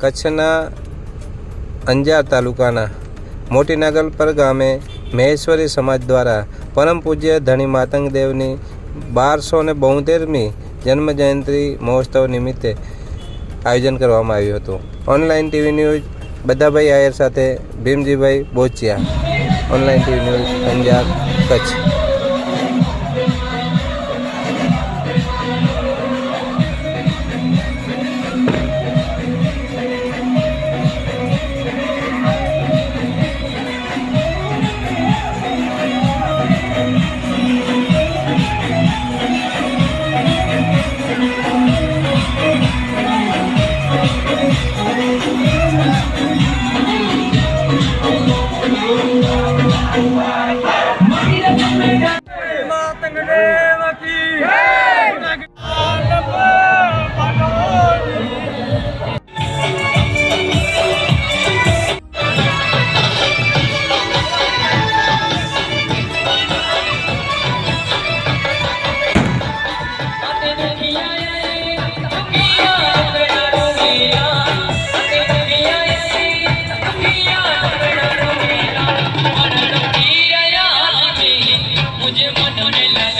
કચ્છના અંજાર તાલુકાના મોટી નાગલપર ગામે મહેશ્વરી સમાજ દ્વારા પરમ પૂજ્ય ધણી માતંગ દેવની બારસો ને બોતેરમી જન્મજયંતિ મહોત્સવ નિમિત્તે આયોજન કરવામાં આવ્યું હતું. Online TV news, Badhabhai Ayar સાથે Bhimjibhai Bochiya. Online TV news, Anjar, Kutch. Wow. Ponela